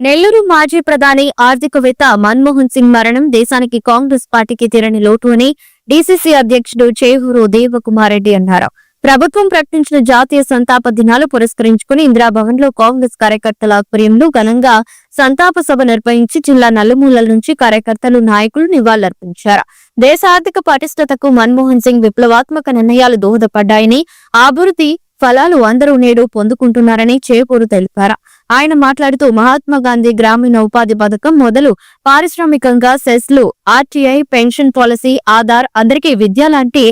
నెల్లూరు మాజీ ప్రధాని ఆర్థికవేత్త మన్మోహన్ సింగ్ మరణం దేశానికి కాంగ్రెస్ పార్టీకి తీరని లోటు అని డీసీసీ అధ్యక్షుడు చేహూరు దేవకుమార్ రెడ్డి అన్నారు. ప్రభుత్వం ప్రకటించిన జాతీయ సంతాప దినాలు పురస్కరించుకుని ఇందిరాభవన్లో కాంగ్రెస్ కార్యకర్తల ఆధ్వర్యంలో ఘనంగా సంతాప సభ నిర్వహించి జిల్లా నలుమూలల నుంచి కార్యకర్తలు నాయకులు నివాళులర్పించారు. దేశ ఆర్థిక పటిష్టతకు మన్మోహన్ సింగ్ విప్లవాత్మక నిర్ణయాలు దోహదపడ్డాయని అభివృద్ధి ఫలాలు అందరూ నేడు పొందుకుంటున్నారని చేపూరు తెలిపారు. ఆయన మాట్లాడుతూ మహాత్మా గాంధీ గ్రామీణ ఉపాధి పథకం మొదలు పారిశ్రామికంగా సెస్లు ఆర్టీఐ పెన్షన్ పాలసీ ఆధార్ అందరికీ విద్య లాంటి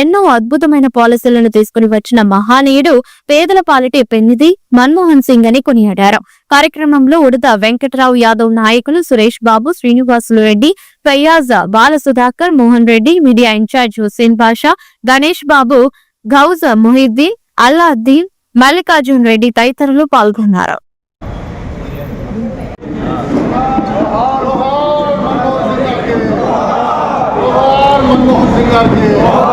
ఎన్నో అద్భుతమైన పాలసీలను తీసుకుని వచ్చిన మహానీయుడు పేదల పాలిటి పెన్నిది మన్మోహన్ సింగ్ అని కొనియాడారు. కార్యక్రమంలో ఉడత వెంకటరావు యాదవ్ నాయకులు సురేష్ బాబు శ్రీనివాసులు రెడ్డి ఫయ్యాజ్ బాలసుధాకర్ మోహన్ రెడ్డి మీడియా ఇన్ఛార్జ్ హుస్సేన్ బాషా గణేష్ బాబు గౌజ్ మొహిద్దీన్ అల్లాద్దీన్ మల్లికార్జున్ రెడ్డి తదితరులు పాల్గొన్నారు. Allah'ın zingardı.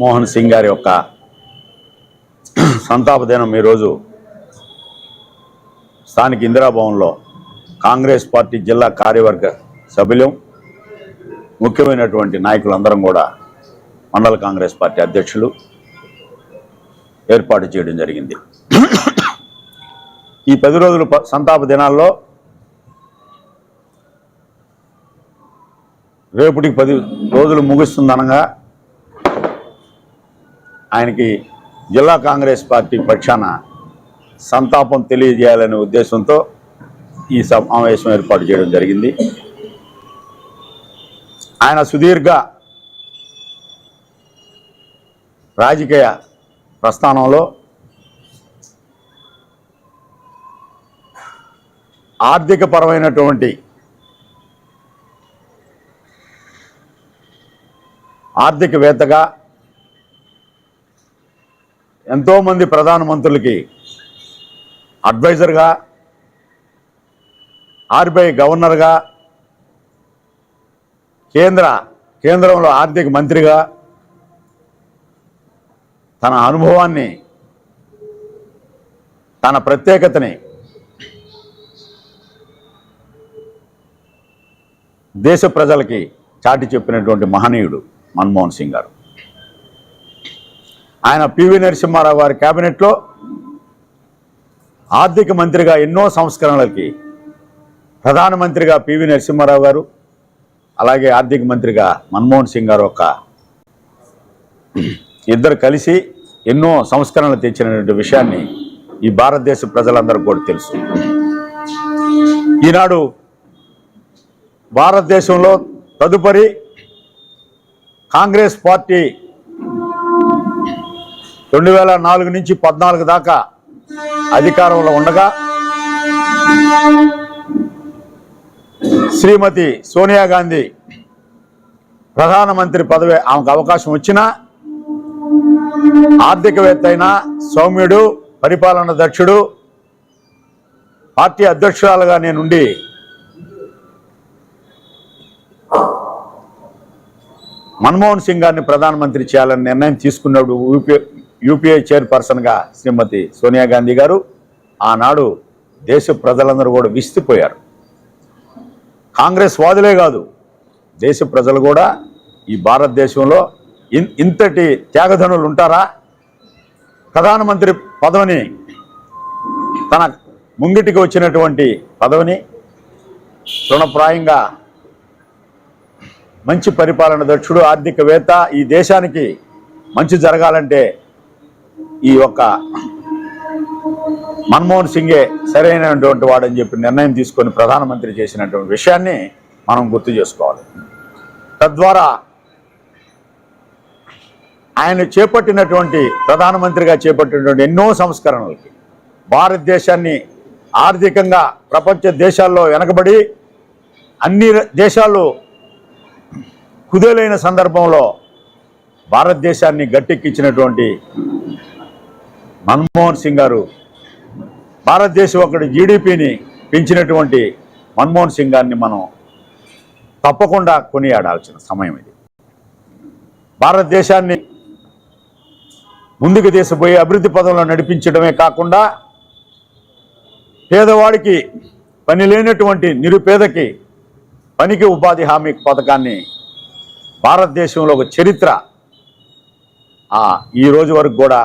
మోహన్ సింగ్ గారి యొక్క సంతాప దినం ఈరోజు స్థానిక ఇందిరాభవన్లో కాంగ్రెస్ పార్టీ జిల్లా కార్యవర్గ సభ్యులం ముఖ్యమైనటువంటి నాయకులందరం కూడా మండల కాంగ్రెస్ పార్టీ అధ్యక్షులు ఏర్పాటు చేయడం జరిగింది. ఈ పది రోజుల సంతాప దినాల్లో రేపుటికి పది రోజులు ముగుస్తుందనగా ఆయనకి జిల్లా కాంగ్రెస్ పార్టీ పక్షాన సంతాపం తెలియజేయాలనే ఉద్దేశంతో ఈ సమావేశం ఏర్పాటు చేయడం జరిగింది. ఆయన సుదీర్ఘ రాజకీయ ప్రస్థానంలో ఆర్థిక పరమైనటువంటి ఆర్థికవేత్తగా ఎంతోమంది ప్రధానమంత్రులకి అడ్వైజర్గా ఆర్బీఐ గవర్నర్గా కేంద్ర కేంద్రంలో ఆర్థిక మంత్రిగా తన అనుభవాన్ని తన ప్రత్యేకతని దేశ ప్రజలకి చాటి చెప్పినటువంటి మహనీయుడు మన్మోహన్ సింగ్ గారు. ఆయన పివి నరసింహారావు గారి కేబినెట్లో ఆర్థిక మంత్రిగా ఎన్నో సంస్కరణలకి ప్రధానమంత్రిగా పివి నరసింహారావు గారు అలాగే ఆర్థిక మంత్రిగా మన్మోహన్ సింగ్ గారు ఒక ఇద్దరు కలిసి ఎన్నో సంస్కరణలు తెచ్చినటువంటి విషయాన్ని ఈ భారతదేశ ప్రజలందరికీ కూడా తెలుసు. ఈనాడు భారతదేశంలో తదుపరి కాంగ్రెస్ పార్టీ రెండు వేల నాలుగు నుంచి పద్నాలుగు దాకా అధికారంలో ఉండగా శ్రీమతి సోనియా గాంధీ ప్రధానమంత్రి పదవి ఆమెకు అవకాశం వచ్చినా ఆర్థికవేత్త అయిన సౌమ్యుడు పరిపాలన దక్షుడు పార్టీ అధ్యక్షురాలుగా నేనుండి మన్మోహన్ సింగ్ గారిని ప్రధానమంత్రి చేయాలని నిర్ణయం తీసుకున్నప్పుడు యూపీ యూపీఐ చైర్పర్సన్గా శ్రీమతి సోనియా గాంధీ గారు ఆనాడు దేశ ప్రజలందరూ కూడా విసిపోయారు. కాంగ్రెస్ వాదులే కాదు దేశ ప్రజలు కూడా ఈ భారతదేశంలో ఇన్- ఇంతటి త్యాగధనులు ఉంటారా? ప్రధానమంత్రి పదవిని తన ముంగిటికి వచ్చినటువంటి పదవిని తృణప్రాయంగా మంచి పరిపాలన దక్షుడు ఆర్థికవేత్త ఈ దేశానికి మంచి జరగాలంటే ఈ యొక్క మన్మోహన్ సింగే సరైనటువంటి వాడని చెప్పి నిర్ణయం తీసుకొని ప్రధానమంత్రి చేసినటువంటి విషయాన్ని మనం గుర్తు చేసుకోవాలి. తద్వారా ఆయన చేపట్టినటువంటి ప్రధానమంత్రిగా చేపట్టినటువంటి ఎన్నో సంస్కరణలకి భారతదేశాన్ని ఆర్థికంగా ప్రపంచ దేశాల్లో వెనకబడి అన్ని దేశాలు కుదేలైన సందర్భంలో భారతదేశాన్ని గట్టెక్కించినటువంటి మన్మోహన్ సింగ్ గారు భారతదేశం ఒకటి జీడిపిని పెంచినటువంటి మన్మోహన్ సింగ్ గారిని మనం తప్పకుండా కొనియాడాల్సిన సమయం ఇది. భారతదేశాన్ని ముందుకు తీసిపోయి అభివృద్ధి పదంలో నడిపించడమే కాకుండా పేదవాడికి పని లేనటువంటి నిరుపేదకి పనికి ఉపాధి హామీ పథకాన్ని భారతదేశంలో ఒక చరిత్ర ఈ రోజు వరకు కూడా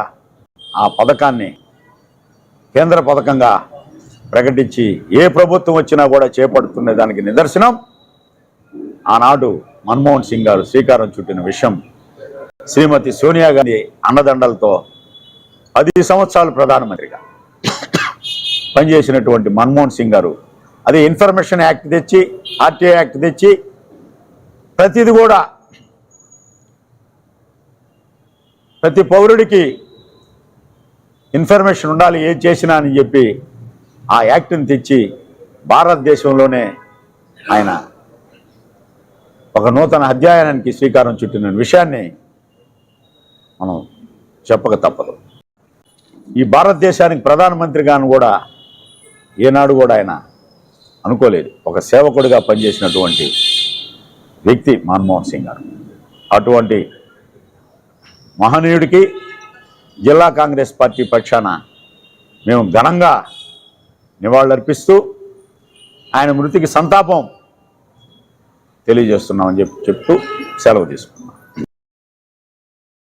ఆ పథకాన్ని కేంద్ర పథకంగా ప్రకటించి ఏ ప్రభుత్వం వచ్చినా కూడా చేపడుతున్న దానికి నిదర్శనం. ఆనాడు మన్మోహన్ సింగ్ గారు శ్రీకారం చుట్టిన విషయం శ్రీమతి సోనియా గాంధీ అన్నదండలతో పది సంవత్సరాలు ప్రధానమంత్రిగా పనిచేసినటువంటి మన్మోహన్ సింగ్ గారు అదే ఇన్ఫర్మేషన్ యాక్ట్ తెచ్చి ఆర్టీఐ యాక్ట్ తెచ్చి ప్రతిది కూడా ప్రతి పౌరుడికి ఇన్ఫర్మేషన్ ఉండాలి ఏం చేసినా అని చెప్పి ఆ యాక్ట్ని తెచ్చి భారతదేశంలోనే ఆయన ఒక నూతన అధ్యయనానికి శ్రీకారం చుట్టిన విషయాన్ని మనం చెప్పక తప్పదు. ఈ భారతదేశానికి ప్రధానమంత్రిగాను కూడా ఏనాడు కూడా ఆయన అనుకోలేదు. ఒక సేవకుడిగా పనిచేసినటువంటి వ్యక్తి మన్మోహన్ సింగ్ గారు. అటువంటి మహనీయుడికి జిల్లా కాంగ్రెస్ పార్టీ పక్షాన మేము ఘనంగా నివాళులర్పిస్తూ ఆయన మృతికి సంతాపం తెలియజేస్తున్నామని చెప్పి చెప్తూ సెలవు తీసుకున్నాం.